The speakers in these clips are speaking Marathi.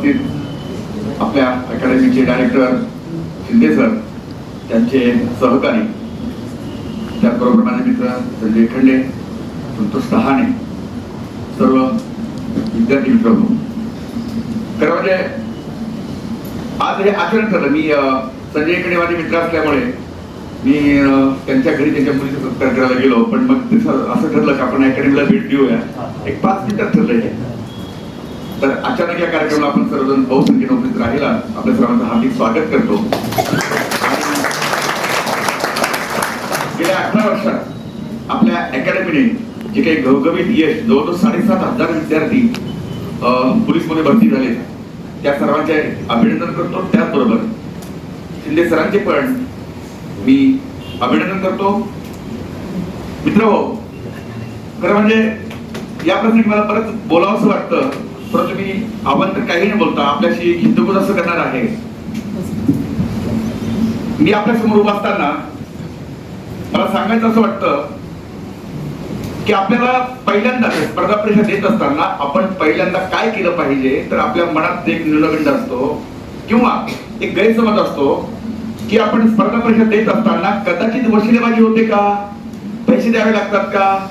उपस्थित आपल्या अकॅडमीचे डायरेक्टर शिंदे सर त्यांचे सहकारी. त्याचबरोबर माझे मित्र संजय खंडे संतोष सहाणे सर्व विद्यार्थी मित्र खरं म्हणजे आज हे आचरण ठरलं. मी संजय खंडे माझे मित्र असल्यामुळे मी त्यांच्या घरी त्यांच्या मुलीचा सत्कार करायला गेलो. पण मग ते असं ठरलं की आपण अकॅडमीला भेट देऊया. एक पाच मिनिटात ठरलं हे. तर अचानक या कार्यक्रमाला आपण सर्वजण बहुसंख्येने उपस्थित राहिला. आपल्या सर्वांचं हार्दिक स्वागत करतो. गेल्या अठरा वर्षात आपल्या अकॅडमीने जे काही घवघवीत यश जवळजवळ साडेसात हजार विद्यार्थी अं, पोलीसमध्ये भरती झाले. त्या सर्वांचे अभिनंदन करतो. त्याचबरोबर शिंदे सरांचे पण मी अभिनंदन करतो. मित्र हो खरं म्हणजे या प्रसंगी मला परत बोलावंसं वाटतं. परंतु मी आपण तर काही नाही बोलता आपल्याशी हिंदू असं करणार आहे. मी आपल्यासमोर उभा असताना मला सांगायचं असं वाटतं की आपल्याला पहिल्यांदा स्पर्धा परीक्षा देत असताना आपण पहिल्यांदा काय केलं पाहिजे तर आपल्या मनात एक निलगंड असतो किंवा एक गैरसमज असतो की आपण स्पर्धा परीक्षा देत असताना कदाचित वशिलेबाजी होते का? पैसे द्यावे लागतात का?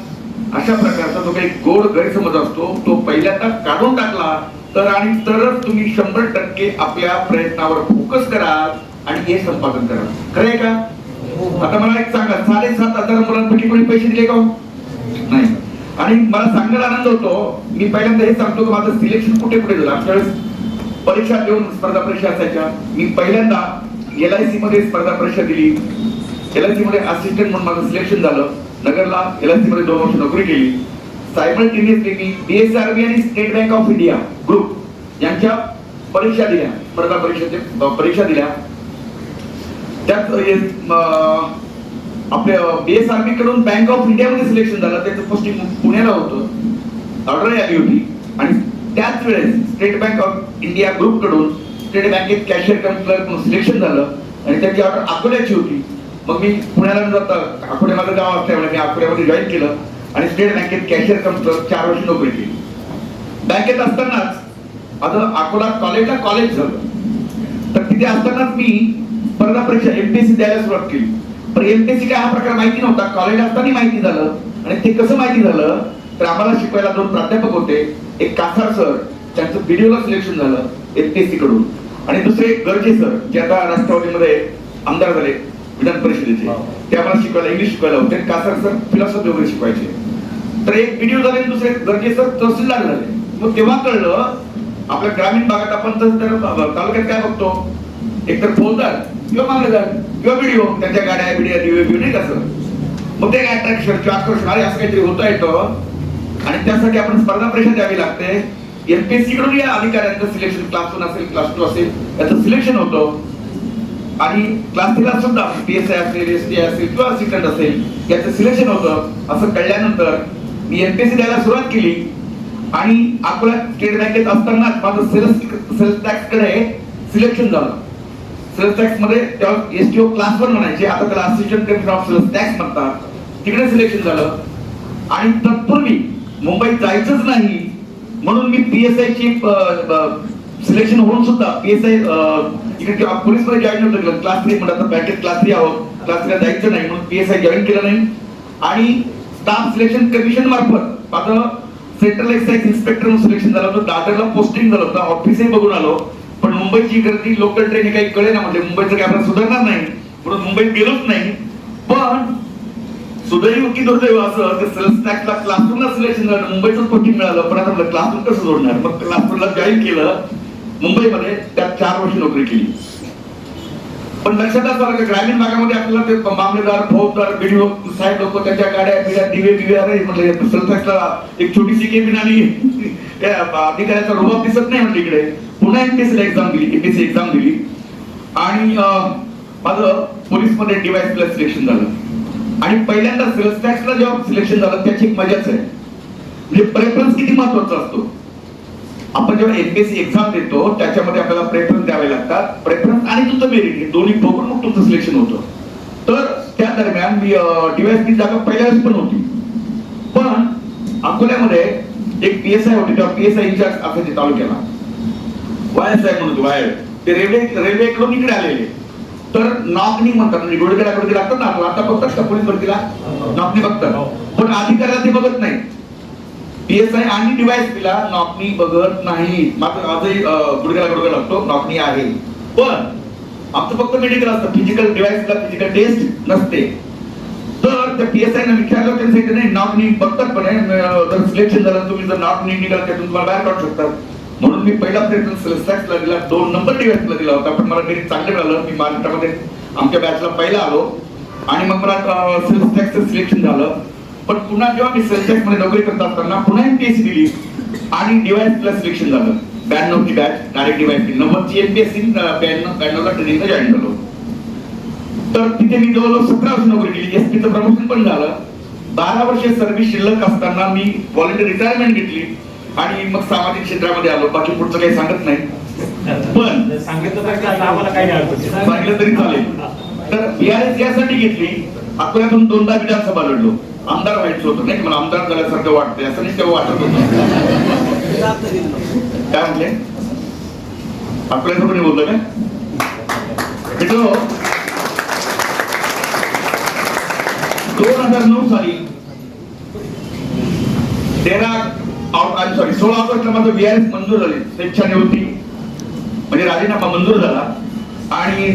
अशा प्रकारचा जो काही गोड गैरसमज असतो तो पहिल्यांदा काढून टाकला तर आणि तरच तुम्ही शंभर टक्के आपल्या प्रयत्नावर फोकस करा आणि हे संपादन करा. खरं आहे का? आता मला एक सांगा साडेसात हजार मुलांपैकी कोणी पैसे दिले का हो? नाही. आणि मला सांगायला आनंद होतो मी पहिल्यांदा हे सांगतो की माझं सिलेक्शन कुठे कुठे झालं? आमच्या वेळेस परीक्षा देऊन स्पर्धा परीक्षा असायच्या. मी पहिल्यांदा एल आय सी मध्ये स्पर्धा परीक्षा दिली. एल आय सी मध्ये असिस्टंट म्हणून माझं सिलेक्शन झालं. नगरला एल आय सी मध्ये दोन वर्ष नोकरी केली. सायमल्टेनियसली मी बीएसआरबी आणि State Bank of India group यांच्या परीक्षा दिल्या. स्पर्धा परीक्षेच्या परीक्षा दिल्या. त्यात आपल्या बीएसआरबी कडून बँक ऑफ इंडिया मध्ये सिलेक्शन झालं. त्याचं पोस्टिंग पुण्याला होतं. ऑर्डर आली होती. आणि त्याच वेळेस स्टेट बँक ऑफ इंडिया ग्रुपकडून स्टेट बँकेत कॅशियर कम क्लर्क म्हणून सिलेक्शन झालं. आणि त्याची ऑर्डर अकोल्याची होती. मग मी पुण्याला जातं अकोले माझं गाव असल्यामुळे मी अकोल्यामध्ये जॉईन केलं आणि स्टेट बँकेत कॅशियर कम चार वर्ष नोकरी केली. बँकेत असतानाच आता अकोला कॉलेजला कॉलेज झालं. तर तिथे असतानाच मी स्पर्धा परीक्षा एमपीएससी द्यायला सुरुवात केली. पण एमपीएससी काय हा प्रकार माहिती नव्हता. कॉलेज असताना माहिती झालं आणि ते कसं माहिती झालं? तर आम्हाला शिकवायला दोन प्राध्यापक होते. एक कासार सर त्यांचं व्हिडिओला सिलेक्शन झालं एमपीएससी कडून. आणि दुसरे गर्जे सर जे आता राष्ट्रवादीमध्ये आमदार झाले. विधान परिषदेचे. ते आम्हाला शिकवायला इंग्लिश शिकवायला होते. कासार सर फिलॉसॉफी वगैरे शिकवायचे. तर एक व्हिडिओ झाले दुसरे गरजे सर तहसीलदार झाले. मग तेव्हा कळलं आपल्या ग्रामीण भागात आपण तर तालुक्यात काय बघतो? एकतर फौजदार किंवा मामलेदार किंवा व्हिडिओ त्यांच्या गाड्या बिड्या नाही कसं मग ते काय अट्रॅक्शन आकर्षण. अरे असं काहीतरी होता येतं आणि त्यासाठी आपण स्पर्धा परीक्षा द्यावी लागते. एमपीएससी कडून या अधिकाऱ्यांचं सिलेक्शन क्लास वन असेल क्लास टू असेल याचं सिलेक्शन होतं. आणि क्लास थ्रीला सुद्धा पीएसआय असेल एस टी असेल किंवा असिस्टंट असेल याचं सिलेक्शन होतं. असं कळल्यानंतर मी एम पी एस सी द्यायला सुरुवात केली. आणि अकोला स्टेट बँकेत असतानाच माझं सेल्स सेल्स टॅक्सकडे सिलेक्शन झालं. सेल्स टॅक्समध्ये तेव्हा S T O class one म्हणायचे. आता त्याला assistant commissioner of sales tax म्हणतात. तिकडे सिलेक्शन झालं. आणि तत्पूर्वी मुंबईत जायचंच नाही. म्हणून मी पी एस आय ची सिलेक्शन होऊन सुद्धा पी एस आय इकडे पोलीसमध्ये जॉईन नव्हतं केलं. क्लास थ्री म्हणतात बँकेत क्लास थ्री आहोत क्लास थ्रीला जायचं नाही म्हणून पीएसआय जॉईन केलं नाही. आणि स्टाफ सिलेक्शन कमिशन मार्फत माझं सेंट्रल एक्साईज इन्स्पेक्टर म्हणून सिलेक्शन झालं होतं. दादरला पोस्टिंग झालं होतं. ऑफिसही बघून आलो. पण मुंबईची गर्दी लोकल ट्रेन काही कळे ना म्हणजे मुंबईचं काय आपल्याला सुधारणार नाही. म्हणून मुंबईत गेलोच नाही. पण सुदैव की दुर्दैव असं ते सेल्स टॅक्सला क्लासरूमला सिलेक्शन झालं मुंबईचं कोचिंग मिळालं. पण आता म्हणलं क्लासरूम कसं जोडणार? मग क्लासरूमला जॉईन केलं. मुंबईमध्ये त्यात चार वर्ष नोकरी केली. पण लक्षात असं की ग्रामीण भागामध्ये आपल्याला ते मामलेदार फौजदार बीडीओ साहेब लोक त्यांच्या गाड्या बिड्या दिवे दिवे अरे म्हटलं सेल्स एक छोटीशी केबिन आणि अधिकाऱ्याचा रुबाब दिसत नाही म्हटलं इकडे. पुन्हा एमपीएससी एक्झाम दिली एमपीएससी एक्झाम दिली. आणि माझं पोलीसमध्ये डिवाइस प्लस सिलेक्शन झालं. आणि पहिल्यांदा सेल्स टॅक्सला जेव्हा सिलेक्शन झालं त्याची एक मजाच आहे. म्हणजे प्रेफरन्स किती महत्त्वाचा असतो? आपण जेव्हा एमपीएससी एक्झाम देतो त्याच्यामध्ये आपल्याला प्रेफरन्स द्यावे लागतात. प्रेफरन्स आणि तुमचं मेरिट हे दोन्ही बघून मग तुमचं सिलेक्शन होतं. तर त्या दरम्यान मी डीवायसची जागा पहिल्या वेळेस पण होती. पण अकोल्यामध्ये एक पीएसआय होते तेव्हा पीएसआय इंचार्ज असायचे तालुक्याला. वायस आहे म्हणतो वायर ते रेल्वे रेल्वेकडून इकडे आलेले. तर नॉकनी म्हणतात म्हणजे गुडघेला गुडघे लागतात ना आता बघतात का पोलीस भरतीला? नॉकनी बघतात. पण अधिकाऱ्याला ते बघत नाही. पीएसआय आणि डिवाइस पिला नॉकनी बघत नाही. मात्र आजही गुडघ्याला गुडघा लागतो नॉकनी आहे. पण आमचं फक्त मेडिकल असतं. फिजिकल डिवाइसला फिजिकल टेस्ट नसते. तर त्या पीएसआय ने विचारलं त्यांनी सांगितलं नाही नॉकनी बघतात पण आहे. जर सिलेक्शन झालं तुम्ही जर नॉकनी निघाल तर तुम्हाला बाहेर काढू शकतात. म्हणून मी पहिला प्रयत्न सेल्सटॅक्सला दिला. दोन नंबर डिवाइसला दिला होता. पण मला मेरिट चांगलं मिळालं. मी महाराष्ट्रामध्ये आमच्या बॅचला पहिला आलो. आणि मग मला सेल्सटॅक्सचं सिलेक्शन झालं. पण पुन्हा जेव्हा मी सेल्सटॅक्समध्ये नोकरी करत असताना पुन्हा एमपीएससी दिली. आणि डिवाइसला सिलेक्शन झालं. ब्याण्णव ची. बॅच डायरेक्ट डिवाइस नव्वद ची एमपीएससी ब्याण्णव ब्याण्णवला ट्रेनिंगला जॉईन झालो. तर तिथे मी जवळजवळ सतरा वर्ष नोकरी केली. एसपीचं प्रमोशन पण झालं. बारा वर्ष सर्व्हिस शिल्लक असताना मी व्हॉलेंटियर रिटायरमेंट घेतली. आणि मग सामाजिक क्षेत्रामध्ये आलो. बाकी पुढचं काही सांगत नाही. पण सांगितलं तर चालेल. तर यासाठी घेतली. अकोल्यातून दोनदा विधानसभा लढलो. आमदार व्हायचं होतं नाही मला आमदार झाल्यासारखं वाटतंय असं नाही तेव्हा वाटत होत. काय म्हटले अकोल्याचं कोणी बोललं काय मित्र दोन हजार नऊ साली तेरा सॉरी सोळा ऑगस्टला माझं बीआरएस मंजूर झाली स्वेच्छानिवृत्ती म्हणजे राजीनामा मंजूर झाला. आणि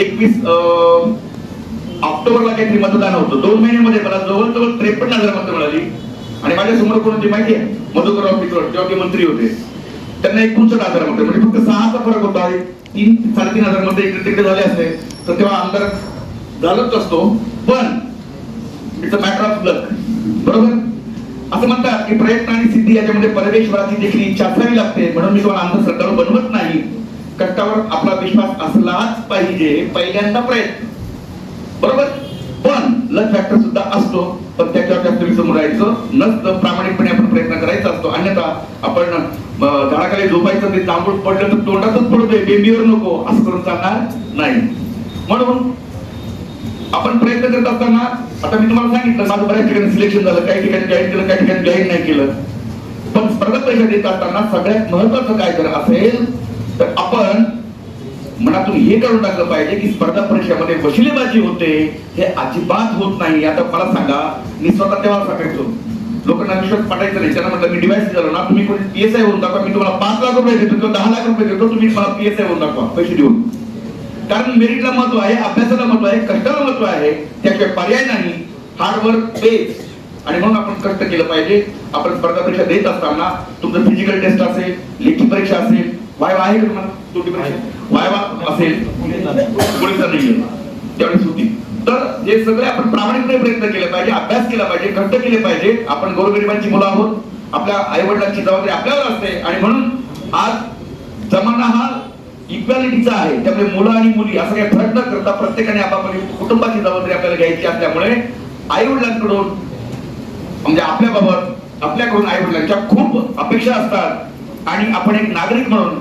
एकवीस ऑक्टोबरला काहीतरी मतदान होतं. दोन महिन्यामध्ये मला जवळजवळ त्रेपन्न हजार मतं मिळाली. आणि माझ्यासमोर कोण होते माहिती आहे? मधुकरराव पिचोड जेव्हा ते मंत्री होते. त्यांना एकोणसठ हजार मतं. म्हणजे फक्त सहाचा फरक होता. तीन साडेतीन हजारमध्ये इकडे तिकडे झाले असते. तर तेव्हा आमदार झालंच असतो. पण it's a matter of luck बरोबर? असं म्हणतात की प्रयत्न आणि सिद्धी याच्यामध्ये परमेश्वराची देखील इच्छा असावी लागते. म्हणून मी तुम्हाला अंधश्रद्धावर बनवत नाही. कष्टावर आपला विश्वास असलाच पाहिजे. पहिल्यांदा प्रयत्न. लक फॅक्टर सुद्धा असतो पण त्याच्यावर जास्त विसरून राहायचं नसतं. प्रामाणिकपणे आपण प्रयत्न करायचा असतो. अन्यथा आपण झाडाखाली झोपायचं ते तांबूळ पडलं तर तोंडातच पडतोय. बेबीवर नको. असं करून चालणार नाही. म्हणून आपण प्रयत्न करत असताना आता मी तुम्हाला सांगितलं माझं बऱ्याच ठिकाणी सिलेक्शन झालं. काही ठिकाणी जॉईन केलं काही ठिकाणी जॉईन नाही केलं. पण स्पर्धा परीक्षा देत असताना सगळ्यात महत्वाचं काय जर असेल तर आपण मनातून हे करून टाकलं पाहिजे की स्पर्धा परीक्षेमध्ये वशिलेबाजी होते हे अजिबात होत नाही. आता मला सांगा मी स्वतः तेव्हा सांगायचो. लोकांना विश्वास पाठायचं नाही. त्यांना म्हटलं मी डिवाइस झालो ना तुम्ही कोणी आय होऊन दाखवा. मी तुम्हाला पाच लाख रुपये देतो किंवा दहा लाख रुपये देतो तुम्ही मला पीएसआय होऊन दाखवा पैसे देऊन. कारण मेरिटला महत्त्व आहे अभ्यासाला महत्त्व आहे कष्टाला महत्त्व आहे. त्याशिवाय पर्याय नाही. हार्ड वर्क बेस आणि म्हणून आपण कष्ट केलं पाहिजे. आपण स्पर्धा परीक्षा देत असताना तुमचं फिजिकल टेस्ट असेल लेखी परीक्षा असेल वाय आहे का तुम्हाला? परीक्षा? वायवा असेल नाही त्यावेळेस होती तर हे सगळे आपण प्रामाणिकपणे प्रयत्न केले पाहिजे अभ्यास केला पाहिजे घट्ट केले पाहिजे. आपण गोरगरिबांची मुलं आहोत आपल्या आई वडिलांची जबाबदारी आपल्यावर असते. आणि म्हणून आज जमाना हा इक्वॅलिटीचा आहे. त्यामुळे मुलं आणि मुली असं काही फरक न करता प्रत्येकाने आपापली कुटुंबाची जबाबदारी आपल्याला घ्यायची असल्यामुळे आई वडिलांकडून म्हणजे आपल्याबाबत आपल्याकडून आई वडिलांच्या खूप अपेक्षा असतात. आणि आपण एक नागरिक म्हणून